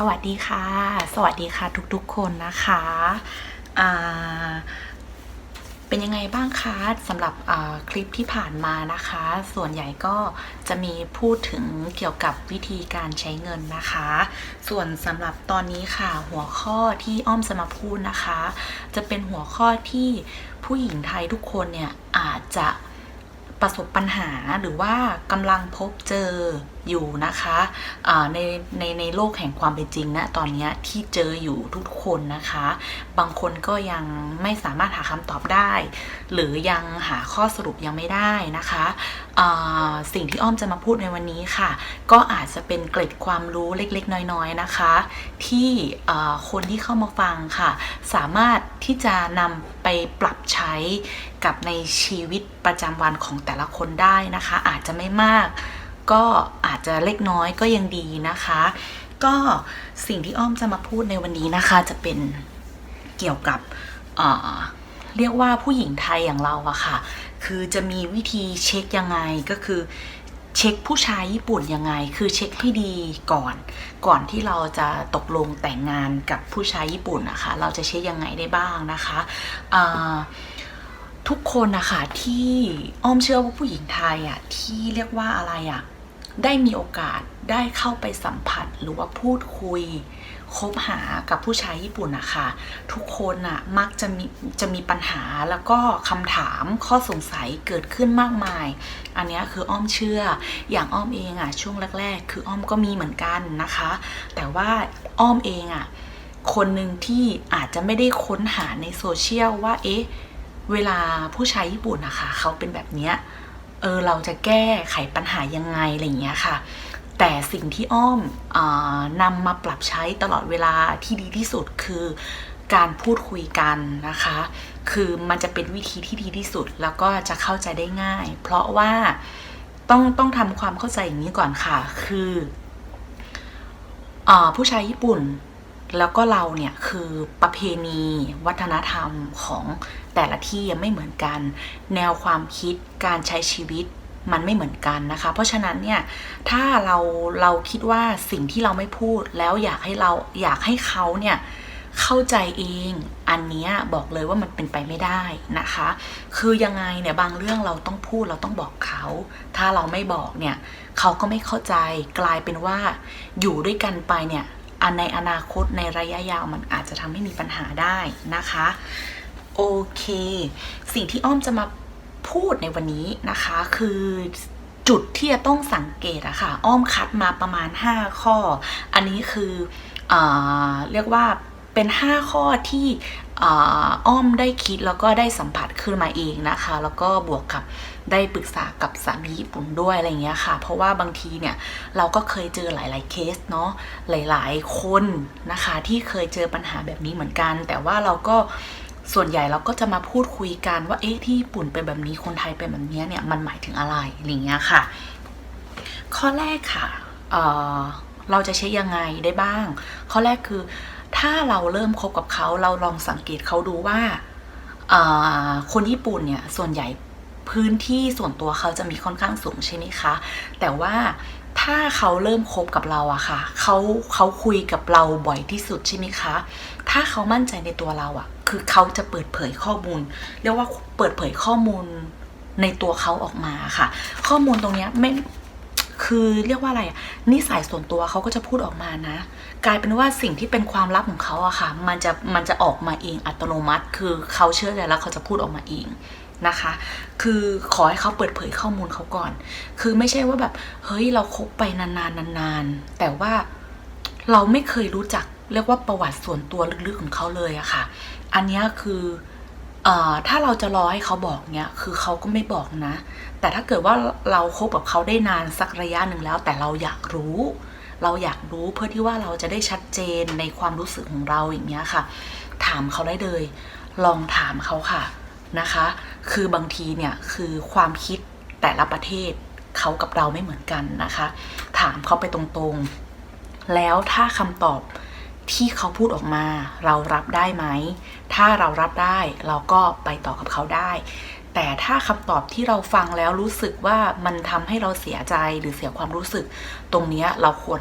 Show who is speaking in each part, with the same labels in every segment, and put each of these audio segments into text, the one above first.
Speaker 1: สวัสดีค่ะ สวัสดีค่ะทุกๆคนนะคะอ่าเป็นยังไงบ้างคะสำหรับคลิปที่ผ่านมานะคะ ส่วนใหญ่ก็จะมีพูดถึงเกี่ยวกับวิธีการใช้เงินนะคะ ส่วนสำหรับตอนนี้ค่ะหัวข้อที่อ้อมจะมาพูดนะคะ จะเป็นหัวข้อที่ผู้หญิงไทยทุกคนเนี่ยอาจจะประสบปัญหาหรือว่ากำลังพบเจอ อยู่นะคะในในในโลกแห่งความเป็นจริงนะตอนนี้ที่เจออยู่ทุกคนนะคะ บางคนก็ยังไม่สามารถหาคำตอบได้ หรือยังหาข้อสรุปยังไม่ได้นะคะสิ่งที่อ้อมจะมาพูดในวันนี้ค่ะ ก็อาจจะเป็นเกร็ดความรู้เล็กๆ น้อยๆนะคะ ที่คนที่เข้ามาฟังค่ะ สามารถที่จะนำไปปรับใช้กับในชีวิตประจำวันของแต่ละคนได้นะคะ อาจจะไม่มาก ก็อาจจะเล็กน้อยก็ยังดีนะคะ ก็สิ่งที่อ้อมจะมาพูดในวันนี้นะคะจะเป็นเกี่ยวกับเเรียกว่าผู้หญิงไทยอย่างเราอะค่ะ คือจะมีวิธีเช็คยังไงก็คือเช็คผู้ชายญี่ปุ่นยังไง คือเช็คให้ดีก่อน ก่อนที่เราจะตกลงแต่งงานกับผู้ชายญี่ปุ่นนะคะ เราจะเช็คยังไงได้บ้างนะคะทุกคนนะคะที่อ้อมเชื่อว่าผู้หญิงไทยอะที่เรียกว่าอะไรอะ ได้มีโอกาสได้เข้าไปสัมผัสหรือว่าพูดคุยคบหากับผู้ชายญี่ปุ่นนะคะทุกคนน่ะมักจะมีจะมีปัญหาแล้วก็คำถามข้อสงสัยเกิดขึ้นมากมาย อันนี้คืออ้อมเชื่ออย่างอ้อมเองอะช่วงแรก ๆ คืออ้อมก็มีเหมือนกันนะคะ แต่ว่าอ้อมเองอะคนหนึ่งที่อาจจะไม่ได้ค้นหาในโซเชียลว่าเอ๊ะเวลาผู้ชายญี่ปุ่นนะคะเขาเป็นแบบเนี้ย เออเราจะแก้ไขปัญหายังไงอะไรอย่างเงี้ยค่ะ แต่สิ่งที่อ้อมอนำมาปรับใช้ตลอดเวลาที่ดีที่สุดคือการพูดคุยกันนะคะ คือมันจะเป็นวิธีที่ดีที่สุดแล้วก็จะเข้าใจได้ง่าย เพราะว่าต้องต้องทำความเข้าใจอย่างนี้ก่อนค่ะ คืออผู้ชายญี่ปุ่น แล้วก็เราเนี่ยคือประเพณีวัฒนธรรมของแต่ละที่ไม่เหมือนกัน แนวความคิดการใช้ชีวิตมันไม่เหมือนกันนะคะ เพราะฉะนั้นเนี่ยถ้าเราเราคิดว่าสิ่งที่เราไม่พูดแล้วอยากให้เราอยากให้เขาเนี่ยเข้าใจเองอันนี้บอกเลยว่ามันเป็นไปไม่ได้นะคะ คือยังไงเนี่ยบางเรื่องเราต้องพูดเราต้องบอกเขา ถ้าเราไม่บอกเนี่ยเขาก็ไม่เข้าใจกลายเป็นว่าอยู่ด้วยกันไปเนี่ย ในอนาคตในระยะยาวมันอาจจะทำให้มีปัญหาได้นะคะ โอเค สิ่งที่อ้อมจะมาพูดในวันนี้นะคะคือจุดที่จะต้องสังเกตอะค่ะ อ้อมคัดมาประมาณ 5 ข้อ อันนี้คืออเรียกว่า เป็น 5 ข้อที่อ้อมได้คิดแล้วก็ได้สัมผัสขึ้นมาเองนะคะ แล้วก็บวกกับได้ปรึกษากับสามีญี่ปุ่นด้วยอะไรเงี้ยค่ะ เพราะว่าบางทีเนี่ยเราก็เคยเจอหลาย ๆเคสเนาะหลาย ๆ คนนะคะที่เคยเจอปัญหาแบบนี้เหมือนกัน แต่ว่าเราก็ส่วนใหญ่เราก็จะมาพูดคุยกันว่าเอ๊ะที่ญี่ปุ่นเป็นแบบนี้คนไทยเป็นแบบนี้เนี่ยมันหมายถึงอะไรอะไรเงี้ยค่ะ ข้อแรกค่ะเเราจะเช็คยังไงได้บ้าง ข้อแรกคือ ถ้าเราเริ่มคบกับเขาเราลองสังเกตเขาดูว่าคนญี่ปุ่นเนี่ยส่วนใหญ่พื้นที่ส่วนตัวเขาจะมีค่อนข้างสูงใช่ไหมคะ แต่ว่าถ้าเขาเริ่มคบกับเราอะค่ะเขาเขาคุยกับเราบ่อยที่สุดใช่ไหมคะ ถ้าเขามั่นใจในตัวเราอะคือเขาจะเปิดเผยข้อมูล เรียกว่าเปิดเผยข้อมูลในตัวเขาออกมาค่ะ ข้อมูลตรงนี้ไม่ คือเรียกว่าอะไรนิสัยส่วนตัวเขาก็จะพูดออกมานะ กลายเป็นว่าสิ่งที่เป็นความลับของเขาอะค่ะ มันจะมันจะออกมาเองอัตโนมัติ คือเขาเชื่อใจแล้วเขาจะพูดออกมาเองนะคะ คือขอให้เขาเปิดเผยข้อมูลเขาก่อน คือไม่ใช่ว่าแบบเฮ้ยเราคบไปนานๆนานๆ แต่ว่าเราไม่เคยรู้จักเรียกว่าประวัติส่วนตัวลึกๆของเขาเลยอะค่ะ อันนี้คือ ถ้าเราจะรอให้เขาบอกเนี้ยคือเขาก็ไม่บอกนะ แต่ถ้าเกิดว่าเราคบกับเขาได้นานสักระยะหนึ่งแล้ว แต่เราอยากรู้ เราอยากรู้เพื่อที่ว่าเราจะได้ชัดเจนในความรู้สึกของเราอย่างเงี้ยค่ะ ถามเขาได้เลย ลองถามเขาค่ะนะคะ คือบางทีเนี่ยคือความคิดแต่ละประเทศเขากับเราไม่เหมือนกันนะคะ ถามเขาไปตรงๆ แล้วถ้าคำตอบ ที่เขาพูดออกมาเรารับได้ไหม ถ้าเรารับได้เราก็ไปต่อกับเขาได้ แต่ถ้าคำตอบที่เราฟังแล้วรู้สึกว่ามันทำให้เราเสียใจหรือเสียความรู้สึก ตรงนี้เราควร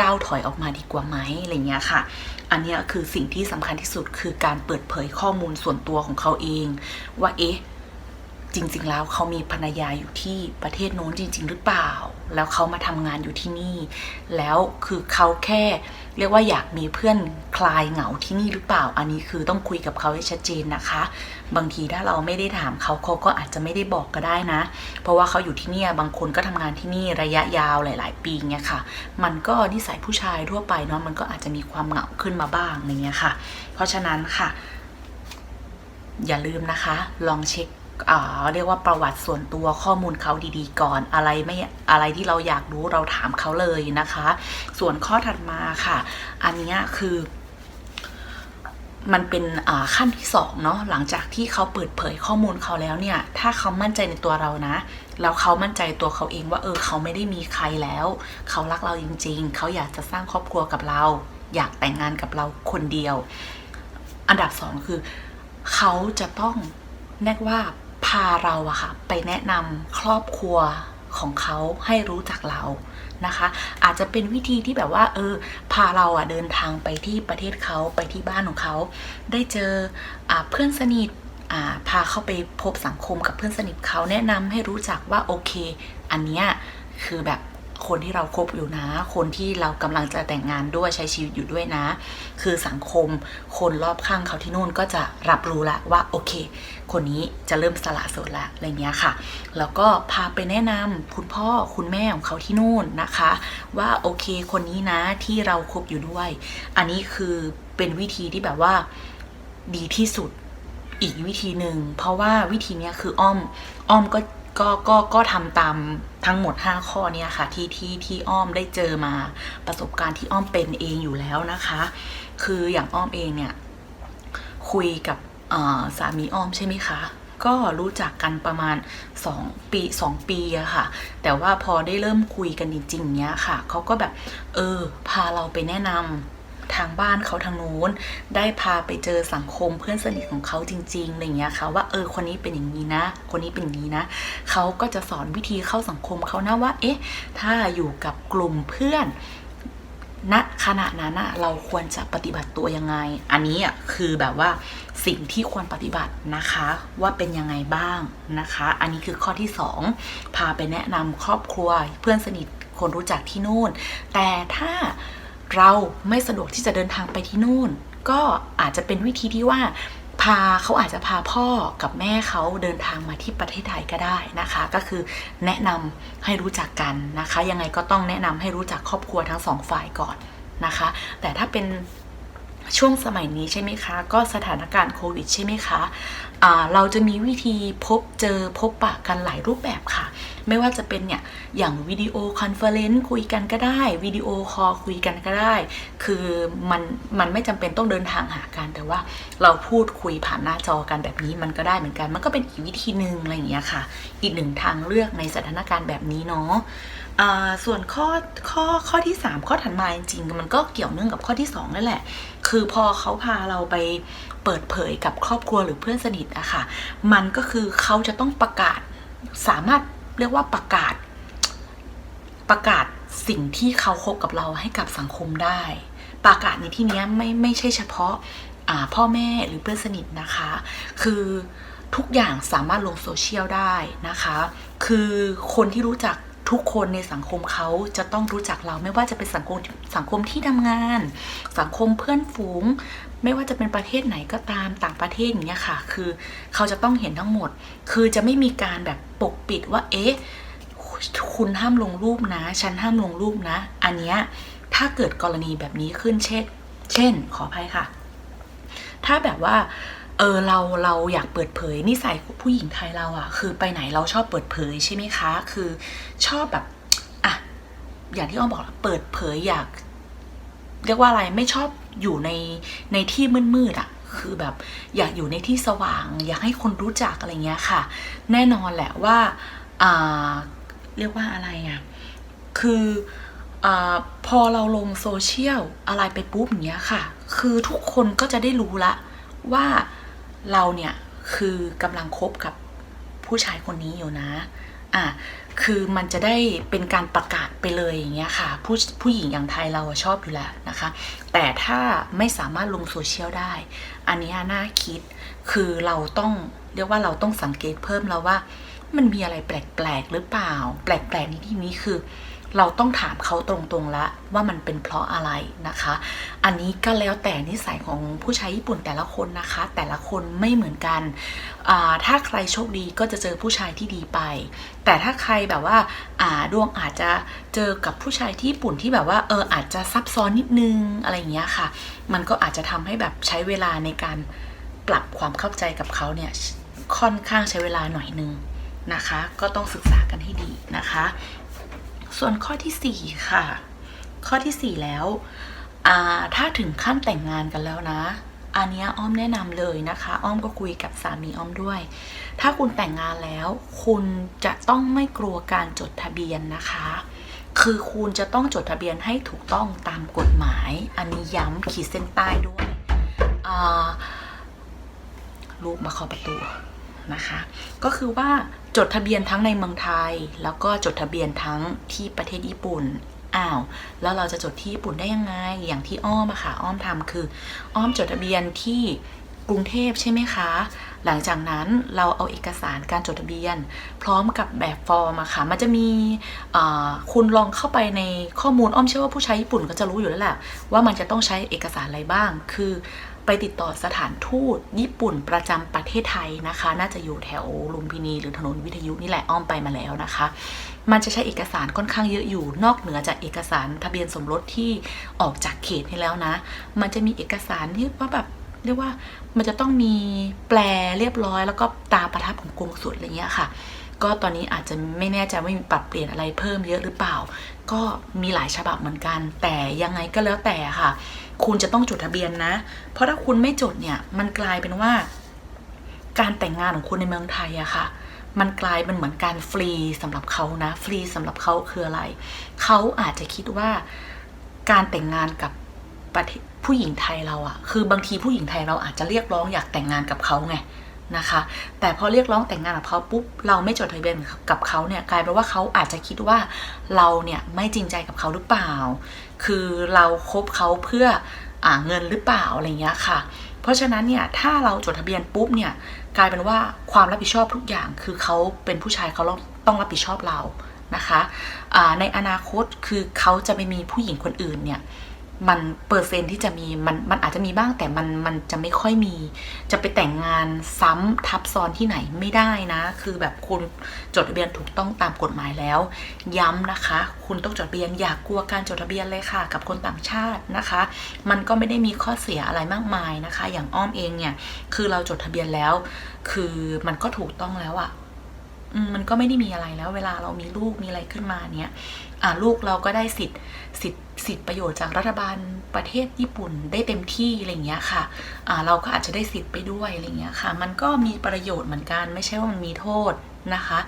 Speaker 1: ก้าวถอยออกมาดีกว่าไหมอะไรเงี้ยค่ะ อันนี้คือสิ่งที่สำคัญที่สุดคือการเปิดเผยข้อมูลส่วนตัวของเขาเอง ว่าเอ๊ะจริง ๆ แล้วเขามีภรรยาอยู่ที่ประเทศโน้นจริง ๆ หรือเปล่า แล้วเขามาทำงานอยู่ที่นี่ แล้วคือเขาแค่ เรียกว่าอยากมีเพื่อนคลายเหงาที่นี่หรือเปล่า อันนี้คือต้องคุยกับเขาให้ชัดเจนนะคะ บางทีถ้าเราไม่ได้ถามเขาเขาก็อาจจะไม่ได้บอกก็ได้นะ เพราะว่าเขาอยู่ที่นี่บางคนก็ทำงานที่นี่ระยะยาวหลาย ๆ ปีเงี้ยค่ะ มันก็นิสัยผู้ชายทั่วไปเนาะมันก็อาจจะมีความเหงาขึ้นมาบ้างอะไรเงี้ยค่ะ เพราะฉะนั้นค่ะ อย่าลืมนะคะ ลองเช็ค เรียกว่าประวัติส่วนตัวข้อมูลเขาดีๆ ก่อนอะไรไม่อะไรที่เราอยากรู้เราถามเขาเลยนะคะ ส่วนข้อถัดมาค่ะ อันนี้คือมันเป็นขั้นที่สองเนาะหลังจากที่เขาเปิดเผยข้อมูลเขาแล้วเนี่ย ถ้าเขามั่นใจในตัวเรานะ แล้วเขามั่นใจตัวเขาเองว่าเออเขาไม่ได้มีใครแล้ว เขารักเราจริง ๆ เขาอยากจะสร้างครอบครัวกับเรา อยากแต่งงานกับเราคนเดียว อันดับสองคือ เขาจะต้องเรียกว่า พาเราอะค่ะไปแนะนำครอบครัวของเขาให้รู้จักเรานะคะ อาจจะเป็นวิธีที่แบบว่า เออ พาเราอะเดินทางไปที่ประเทศเขาไปที่บ้านของเขา ได้เจออเพื่อนสนิทพาเข้าไปพบสังคมกับเพื่อนสนิทเขาแนะนำให้รู้จักว่าโอเค อันเนี้ยคือแบบ คนที่เราคบอยู่นะ คนที่เรากำลังจะแต่งงานด้วยใช้ชีวิตอยู่ด้วยนะ คือสังคมคนรอบข้างเขาที่นู่นก็จะรับรู้ละว่าโอเค คนนี้จะเริ่มสละโสดละอะไรเงี้ยค่ะ แล้วก็พาไปแนะนำคุณพ่อคุณแม่ของเขาที่นู่นนะคะ ว่าโอเคคนนี้นะที่เราคบอยู่ด้วย อันนี้คือเป็นวิธีที่แบบว่าดีที่สุดอีกวิธีหนึ่งเพราะว่าวิธีนี้คืออ้อมอ้อมก็ ก็ก็ก็ทำตามทั้งหมด 5 ข้อเนี่ยค่ะที่ที่ที่อ้อมได้เจอมาประสบการณ์ที่อ้อมเป็นเองอยู่แล้วนะคะ คืออย่างอ้อมเองเนี่ยคุยกับสามีอ้อมใช่ไหมคะก็รู้จักกันประมาณ 2 ปี 2 ปีอะค่ะ แต่ว่าพอได้เริ่มคุยกันจริงๆเนี้ยค่ะ เขาก็แบบ เออ พาเราไปแนะนำ ทางบ้านเขาทางนู้น ได้พาไปเจอสังคมเพื่อนสนิทของเขาจริงๆอะไรเงี้ยค่ะว่าเออคนนี้เป็นอย่างนี้นะ คนนี้เป็นอย่างนี้นะเขาก็จะสอนวิธีเข้าสังคมเขานะว่า เอ๊ะ ถ้าอยู่กับกลุ่มเพื่อนณขณะนั้นอะเราควรจะปฏิบัติตัวยังไง อันนี้อะคือแบบว่าสิ่งที่ควรปฏิบัตินะคะว่าเป็นยังไงบ้างนะคะ อันนี้คือข้อที่ 2 พาไปแนะนำครอบครัวเพื่อนสนิทคนรู้จักที่นู่น แต่ถ้า เราไม่สะดวกที่จะเดินทางไปที่นู่น ก็อาจจะเป็นวิธีที่ว่าพาเขาอาจจะพาพ่อกับแม่เขาเดินทางมาที่ประเทศไทยก็ได้นะคะ ก็คือแนะนำให้รู้จักกันนะคะ ยังไงก็ต้องแนะนำให้รู้จักครอบครัวทั้งสองฝ่ายก่อนนะคะ แต่ถ้าเป็น ช่วงสมัยนี้ใช่ไหมคะ ก็สถานการณ์โควิดใช่ไหมคะะเราจะมีวิธีพบเจอพบปะกันหลายรูปแบบค่ะ ไม่ว่าจะเป็นเนี่ยอย่างวิดีโอคอนเฟอเรนซ์คุยกันก็ได้วิดีโอคอลคุยกันก็ได้ คือมันมันไม่จำเป็นต้องเดินทางหากันแต่ว่าเราพูดคุยผ่านหน้าจอกันแบบนี้มันก็ได้เหมือนกัน มันก็เป็นอีกวิธีหนึ่งอะไรอย่างเงี้ยค่ะ อีกหนึ่งทางเลือกในสถานการณ์แบบนี้เนาะส่วนข้อข้อข้อที่ 3 ข้อถัดมาจริงๆมันก็เกี่ยวเนื่องกับข้อที่2นั่นแหละ คือพอเขาพาเราไปเปิดเผยกับครอบครัวหรือเพื่อนสนิทอะค่ะ มันก็คือเขาจะต้องประกาศสามารถเรียกว่าประกาศ ประกาศสิ่งที่เขาคบกับเราให้กับสังคมได้ ประกาศในที่นี้ไม่ไม่ใช่เฉพาะพ่อแม่หรือเพื่อนสนิทนะคะ คือทุกอย่างสามารถลงโซเชียลได้นะคะ คือคนที่รู้จัก ทุกคนในสังคมเขาจะต้องรู้จักเราไม่ว่าจะเป็นสังคมสังคมที่ทำงาน สังคมเพื่อนฝูง ไม่ว่าจะเป็นประเทศไหนก็ตามต่างประเทศอย่างเงี้ยค่ะ คือเขาจะต้องเห็นทั้งหมด คือจะไม่มีการแบบปกปิดว่า เอ๊ะคุณห้ามลงรูปนะ ฉันห้ามลงรูปนะ อันเนี้ยถ้าเกิดกรณีแบบนี้ขึ้นเช่น เช่น ขออภัยค่ะ ถ้าแบบว่า เออเราเราอยากเปิดเผยนิสัยผู้หญิงไทยเราอะคือไปไหนเราชอบเปิดเผยใช่ไหมคะ คือชอบแบบอะอย่างที่อ้อมบอกเปิดเผยอยาก เรียกว่าอะไรไม่ชอบอยู่ในในที่มืดๆอะคือแบบอยากอยู่ในที่สว่าง อยากให้คนรู้จักอะไรเงี้ยค่ะ แน่นอนแหละว่าอ่าเรียกว่าอะไรอะคืออพอเราลงโซเชียลอะไรไปปุ๊บอย่างเงี้ยค่ะ คือทุกคนก็จะได้รู้ละว่า เราเนี่ยคือกำลังคบกับผู้ชายคนนี้อยู่นะ อะ คือมันจะได้เป็นการประกาศไปเลยอย่างเงี้ยค่ะ ผู้ผู้หญิงอย่างไทยเราชอบอยู่แล้วนะคะ แต่ถ้าไม่สามารถลงโซเชียลได้ อันนี้น่าคิด คือเราต้องเรียกว่าเราต้องสังเกตเพิ่มแล้วว่า มันมีอะไรแปลกๆหรือเปล่า แปลกๆในที่นี้คือ เราต้องถามเขาตรงๆละว่ามันเป็นเพราะอะไรนะคะ อันนี้ก็แล้วแต่นิสัยของผู้ชายญี่ปุ่นแต่ละคนนะคะ แต่ละคนไม่เหมือนกัน ถ้าใครโชคดีก็จะเจอผู้ชายที่ดีไป แต่ถ้าใครแบบว่าดวงอาจจะเจอกับผู้ชายที่ญี่ปุ่นที่แบบว่าเอออาจจะซับซ้อนนิดนึงอะไรอย่างเงี้ยค่ะ มันก็อาจจะทำให้แบบใช้เวลาในการปรับความเข้าใจกับเขาเนี่ยค่อนข้างใช้เวลาหน่อยนึงนะคะ ก็ต้องศึกษากันให้ดีนะคะ ส่วนข้อที่ 4 ค่ะ ข้อทีสี่ 4 แล้วถ้าถึงขั้นแต่งงานกันแล้วนะ อันนี้อ้อมแนะนำเลยนะคะ อ้อมก็คุยกับสามีอ้อมด้วย ถ้าคุณแต่งงานแล้ว คุณจะต้องไม่กลัวการจดทะเบียนนะคะ คือคุณจะต้องจดทะเบียนให้ถูกต้องตามกฎหมาย อันนี้ย้ำขีดเส้นใต้ด้วยลูกมาเคาะประตู นะคะ ก็คือว่าจดทะเบียนทั้งในเมืองไทย แล้วก็จดทะเบียนทั้งที่ประเทศญี่ปุ่นอ้าวแล้วเราจะจดที่ญี่ปุ่นได้ยังไง อย่างที่อ้อมอะค่ะอ้อมทำคือ อ้อมจดทะเบียนที่กรุงเทพใช่ไหมคะ หลังจากนั้นเราเอาเอกสารการจดทะเบียน พร้อมกับแบบฟอร์มอะค่ะมันจะมีคุณลองเข้าไปในข้อมูลอ้อมเชื่อว่าผู้ใช้ญี่ปุ่นก็จะรู้อยู่แล้วแหละว่ามันจะต้องใช้เอกสารอะไรบ้าง คือ ไปติดต่อสถานทูตญี่ปุ่นประจำประเทศไทยนะคะ น่าจะอยู่แถวลุมพินีหรือถนนวิทยุนี่แหละอ้อมไปมาแล้วนะคะ มันจะใช้เอกสารค่อนข้างเยอะอยู่นอกเหนือจากเอกสารทะเบียนสมรสที่ออกจากเขตให้แล้วนะ มันจะมีเอกสารที่ว่าแบบเรียกว่ามันจะต้องมีแปลเรียบร้อย แล้วก็ตาประทับของกรมสุดอะไรเงี้ยค่ะ ก็ตอนนี้อาจจะไม่แน่ใจว่ามีปรับเปลี่ยนอะไรเพิ่มเยอะหรือเปล่า ก็มีหลายฉบับเหมือนกัน แต่ยังไงก็แล้วแต่ค่ะ คุณจะต้องจดทะเบียนนะ เพราะถ้าคุณไม่จดเนี่ยมันกลายเป็นว่า การแต่งงานของคุณในเมืองไทยอะค่ะมันกลายเป็นเหมือนการฟรีสำหรับเขานะ ฟรีสำหรับเขาคืออะไร เขาอาจจะคิดว่าการแต่งงานกับประเทศผู้หญิงไทยเราอะคือบางทีผู้หญิงไทยเราอาจจะเรียกร้องอยากแต่งงานกับเขาไง นะคะ แต่พอเรียกร้องแต่งงานกับเขาปุ๊บเราไม่จดทะเบียนกับเขาเนี่ยกลายเป็นว่าเขาอาจจะคิดว่าเราเนี่ยไม่จริงใจกับเขาหรือเปล่า คือเราคบเขาเพื่ออเงินหรือเปล่าอะไรเงี้ยค่ะ เพราะฉะนั้นเนี่ยถ้าเราจดทะเบียนปุ๊บเนี่ยกลายเป็นว่าความรับผิดชอบทุกอย่าง คือเขาเป็นผู้ชายเขาต้องรับผิดชอบเรานะคะะในอนาคตคือเขาจะไม่มีผู้หญิงคนอื่นเนี่ย มันเปอร์เซ็นที่จะมีมันมันอาจจะมีบ้างแต่มันมันจะไม่ค่อยมี จะไปแต่งงานซ้ำทับซ้อนที่ไหนไม่ได้นะ คือแบบคุณจดทะเบียนถูกต้องตามกฎหมายแล้ว ย้ำนะคะ คุณต้องจดทะเบียนอย่ากกลัวการจดทะเบียนเลยค่ะ กับคนต่างชาตินะคะ มันก็ไม่ได้มีข้อเสียอะไรมากมายนะคะ อย่างอ้อมเองเนี่ยคือเราจดทะเบียนแล้ว คือมันก็ถูกต้องแล้วอะ มันก็ไม่ได้มีอะไรแล้ว เวลาเรามีลูกมีอะไรขึ้นมาเนี่ยลูกเราก็ได้สิทธิ์สิทธิ์สิทธิ์ประโยชน์จากรัฐบาลประเทศญี่ปุ่นได้เต็มที่อะไรเงี้ยค่ะเราก็อาจจะได้สิทธิ์ไปด้วยอะไรเงี้ยค่ะ มันก็มีประโยชน์เหมือนกัน ไม่ใช่ว่ามันมีโทษนะคะ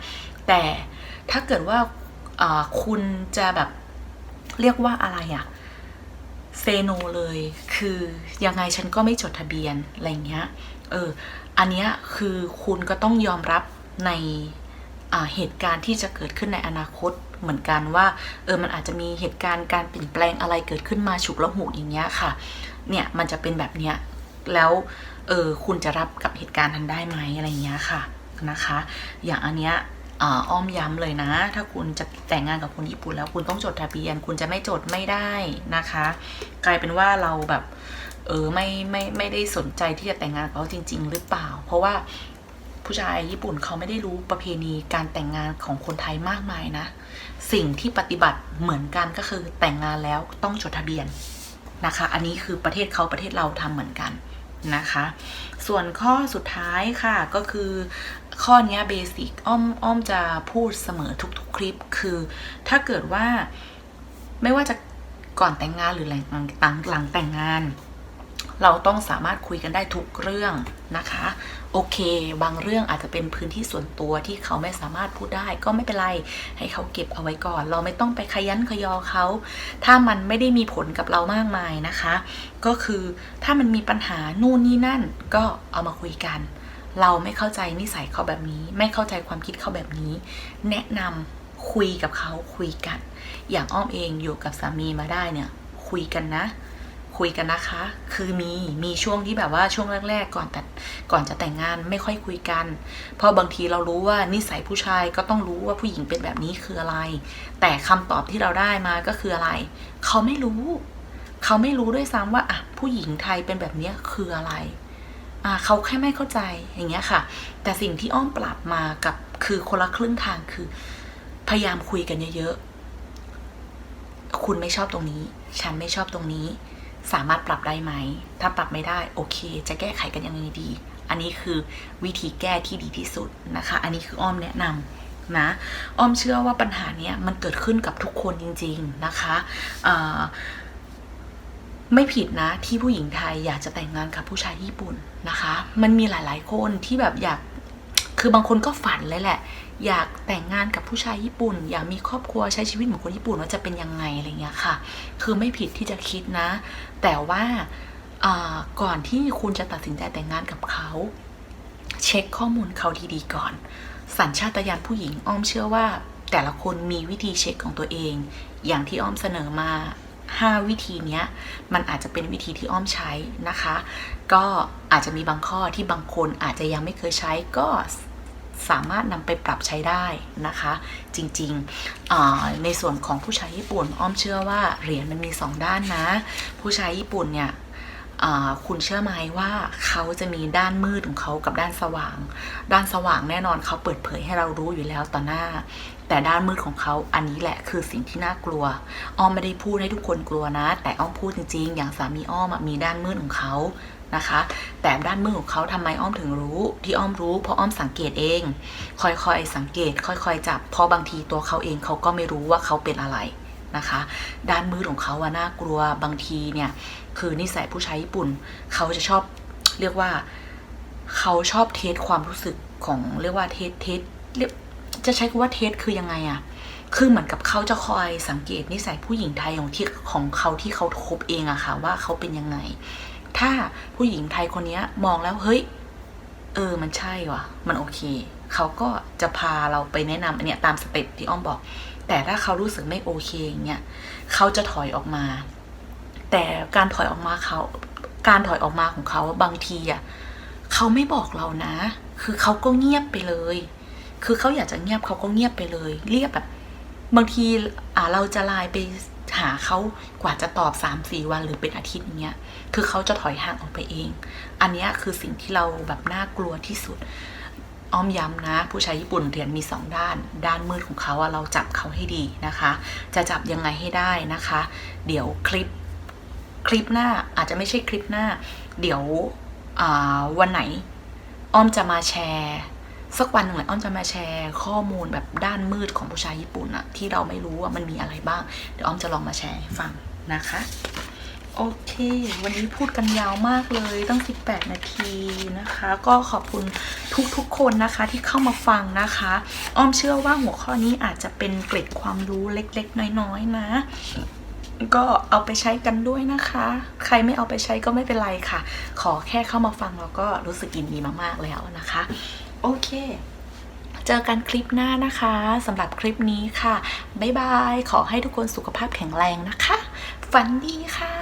Speaker 1: แต่ถ้าเกิดว่าอ่าคุณจะแบบเรียกว่าอะไรอะเซโนเลย คือยังไงฉันก็ไม่จดทะเบียนอะไรเงี้ย เออ อันเนี้ยคือคุณก็ต้องยอมรับใน เหตุการณ์ที่จะเกิดขึ้นในอนาคตเหมือนกันว่าเออมันอาจจะมีเหตุการณ์การเปลี่ยนแปลงอะไรเกิดขึ้นมาฉุกละหุกอย่างเงี้ยค่ะเนี่ยมันจะเป็นแบบเนี้ยแล้วเออคุณจะรับกับเหตุการณ์ทันได้ไหมอะไรเงี้ยค่ะนะคะ อย่างอันเนี้ยอ้อมย้ำเลยนะ ถ้าคุณจะแต่งงานกับคนญี่ปุ่นแล้วคุณต้องจดทะเบียน คุณจะไม่จดไม่ได้นะคะ กลายเป็นว่าเราแบบเออไม่ไม่ไม่ได้สนใจที่จะแต่งงานกับเขาจริง ๆ หรือเปล่า เพราะว่า ผู้ชายญี่ปุ่นเขาไม่ได้รู้ประเพณีการแต่งงานของคนไทยมากมายนะ สิ่งที่ปฏิบัติเหมือนกันก็คือแต่งงานแล้วต้องจดทะเบียนนะคะ อันนี้คือประเทศเขาประเทศเราทำเหมือนกันนะคะ ส่วนข้อสุดท้ายค่ะก็คือข้อนี้เบสิกอ้อมอ้อมจะพูดเสมอทุกๆคลิปคือ ถ้าเกิดว่าไม่ว่าจะก่อนแต่งงานหรือหลังหลังแต่งงาน เราต้องสามารถคุยกันได้ทุกเรื่องนะคะ โอเค บางเรื่องอาจจะเป็นพื้นที่ส่วนตัวที่เขาไม่สามารถพูดได้ก็ไม่เป็นไร ให้เขาเก็บเอาไว้ก่อน เราไม่ต้องไปขยันขยอเขา ถ้ามันไม่ได้มีผลกับเรามากมายนะคะ ก็คือถ้ามันมีปัญหานู่นนี่นั่นก็เอามาคุยกัน เราไม่เข้าใจนิสัยเขาแบบนี้ ไม่เข้าใจความคิดเขาแบบนี้ แนะนำคุยกับเขาคุยกัน อย่างอ้อมเองอยู่กับสามีมาได้เนี่ยคุยกันนะ คุยกันนะคะ คือมีมีช่วงที่แบบว่าช่วงแรกๆก่อนแต่ก่อนจะแต่งงานไม่ค่อยคุยกัน เพราะบางทีเรารู้ว่านิสัยผู้ชายก็ต้องรู้ว่าผู้หญิงเป็นแบบนี้คืออะไร แต่คำตอบที่เราได้มาก็คืออะไร เขาไม่รู้ เขาไม่รู้ด้วยซ้ำว่าอะผู้หญิงไทยเป็นแบบนี้คืออะไรอ่าเขาแค่ไม่เข้าใจอย่างเงี้ยค่ะ แต่สิ่งที่อ้อมปรับมากับคือคนละครึ่งทางคือ พยายามคุยกันเยอะๆคุณไม่ชอบตรงนี้ ฉันไม่ชอบตรงนี้ สามารถปรับได้ไหม ถ้าปรับไม่ได้โอเค จะแก้ไขกันยังไงดี อันนี้คือวิธีแก้ที่ดีที่สุดนะคะ อันนี้คืออ้อมแนะนำนะ อ้อมเชื่อว่าปัญหาเนี้ยมันเกิดขึ้นกับทุกคนจริง ๆนะคะไม่ผิดนะที่ผู้หญิงไทยอยากจะแต่งงานกับผู้ชายญี่ปุ่นนะคะ มันมีหลายๆคนที่แบบอยาก คือบางคนก็ฝันเลยแหละ อยากแต่งงานกับผู้ชายญี่ปุ่น อยากมีครอบครัวใช้ชีวิตเหมือนคนญี่ปุ่นว่าจะเป็นยังไงอะไรเงี้ยค่ะ คือไม่ผิดที่จะคิดนะ แต่ว่าก่อนที่คุณจะตัดสินใจแต่งงานกับเขา เช็คข้อมูลเขาดีๆก่อน สัญชาตญาณผู้หญิงอ้อมเชื่อว่า แต่ละคนมีวิธีเช็คของตัวเอง อย่างที่อ้อมเสนอมา 5 วิธีนี้มันอาจจะเป็นวิธีที่อ้อมใช้นะคะ ก็อาจจะมีบางข้อที่บางคนอาจจะยังไม่เคยใช้ก็สามารถนำไปปรับใช้ได้นะคะ จริงๆในส่วนของผู้ชายญี่ปุ่น อ้อมเชื่อว่าเหรียญมันมีสองด้านนะ ผู้ชายญี่ปุ่นเนี่ยคุณเชื่อไหมว่าเขาจะมีด้านมืดของเขากับด้านสว่าง ด้านสว่างแน่นอนเขาเปิดเผยให้เรารู้อยู่แล้วต่อหน้า แต่ด้านมืดของเขาอันนี้แหละคือสิ่งที่น่ากลัว อ้อมไม่ได้พูดให้ทุกคนกลัวนะ แต่อ้อมพูดจริงๆ อย่างสามีอ้อมมีด้านมืดของเขา นะคะ แต่ด้านมืดของเขาทำไมอ้อมถึงรู้ ที่อ้อมรู้เพราะอ้อมสังเกตเอง ค่อยๆสังเกต ค่อยๆจับพราะบางทีตัวเขาเองเขาก็ไม่รู้ว่าเขาเป็นอะไรนะคะ ด้านมืดของเขาอะน่ากลัวบางทีเนี่ยคือนิสัยผู้ชายญี่ปุ่น เขาจะชอบเรียกว่าเขาชอบเทสความรู้สึกของเรียกว่าเทสเทสเรียกจะใช้คำว่าเทสคือยังไงอะคือเหมือนกับเขาจะคอยสังเกตนิสัยผู้หญิงไทยของที่ของเขาที่เขาคบเองอะค่ะว่าเขาเป็นยังไง ถ้าผู้หญิงไทยคนนี้มองแล้วเฮ้ย เออมันใช่ว่ะ มันโอเค เขาก็จะพาเราไปแนะนำอันเนี้ยตามสเต็ปที่อ้อมบอก แต่ถ้าเขารู้สึกไม่โอเคอย่างเงี้ยเขาจะถอยออกมา แต่การถอยออกมาเขาการถอยออกมาของเขาบางทีอะเขาไม่บอกเรานะ คือเขาก็เงียบไปเลย คือเขาอยากจะเงียบเขาก็เงียบไปเลย เรียบแบบ บางทีอ่าเราจะไลน์ไป หาเขากว่าจะตอบ3าสี่วันหรือเป็นอาทิตย์อย่างเงี้ยคือเขาจะถอยห่างออกไปเอง อันนี้คือสิ่งที่เราแบบน่ากลัวที่สุดอ้อมย้ำนะ ผู้ชายญี่ปุ่นเรียญมีสองด้าน ด้านมืดของเขาอะเราจับเขาให้ดีนะคะ จะจับยังไงให้ได้นะคะ เดี๋ยวคลิปคลิปหน้าอาจจะไม่ใช่คลิปหน้า เดี๋ยววันไหน อ้อมจะมาแชร์ สักวันหนึ่งแหละอ้อมจะมาแชร์ข้อมูลแบบด้านมืดของผู้ชายญี่ปุ่นอะที่เราไม่รู้ว่ามันมีอะไรบ้าง เดี๋ยวอ้อมจะลองมาแชร์ให้ฟังนะคะ โอเค วันนี้พูดกันยาวมากเลยตั้ง 18 นาทีนะคะ ก็ขอบคุณทุกๆคนนะคะที่เข้ามาฟังนะคะ อ้อมเชื่อว่าหัวข้อนี้อาจจะเป็นเกร็ดความรู้เล็กๆ น้อยๆ นะก็เอาไปใช้กันด้วยนะคะ ใครไม่เอาไปใช้ก็ไม่เป็นไรค่ะ ขอแค่เข้ามาฟังเราก็รู้สึกยินดีมากๆแล้วนะคะ โอเค เจอกันคลิปหน้านะคะสำหรับคลิปนี้ค่ะ บ๊ายบาย ขอให้ทุกคนสุขภาพแข็งแรงนะคะ ฝันดีค่ะ